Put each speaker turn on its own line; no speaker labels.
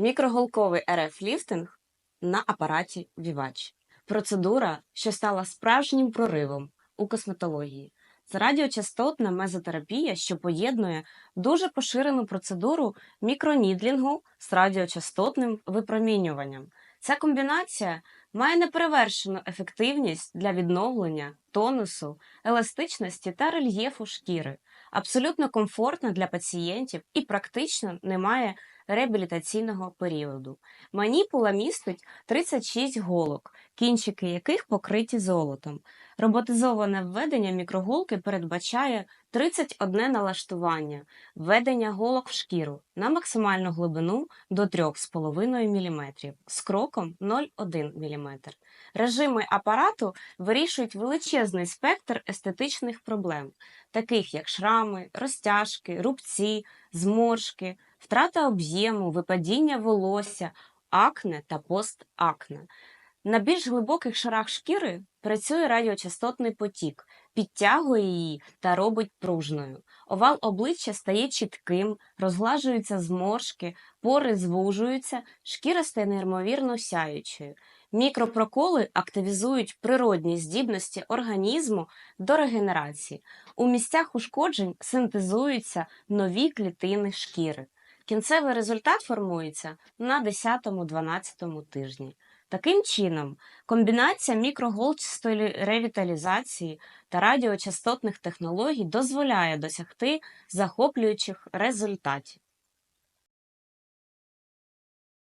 Мікроголковий РФ-ліфтинг на апараті Вівач. Процедура, що стала справжнім проривом у косметології. Це радіочастотна мезотерапія, що поєднує дуже поширену процедуру мікронідлінгу з радіочастотним випромінюванням. Ця комбінація має неперевершену ефективність для відновлення тонусу, еластичності та рельєфу шкіри, абсолютно комфортна для пацієнтів і практично не має реабілітаційного періоду. Маніпула містить 36 голок, кінчики яких покриті золотом. Роботизоване введення мікроголки передбачає 31 налаштування введення голок в шкіру на максимальну глибину до 3,5 мм з кроком 0,1 мм. Режими апарату вирішують величезний спектр естетичних проблем, таких як шрами, розтяжки, рубці, зморшки, втрата об'єму, випадіння волосся, акне та постакне. На більш глибоких шарах шкіри працює радіочастотний потік, підтягує її та робить пружною. Овал обличчя стає чітким, розглажуються зморшки, пори звужуються, шкіра стає неймовірно сяючою. Мікропроколи активізують природні здібності організму до регенерації. У місцях ушкоджень синтезуються нові клітини шкіри. Кінцевий результат формується на 10-12 тижні. Таким чином, комбінація мікроголчистої ревіталізації та радіочастотних технологій дозволяє досягти захоплюючих результатів.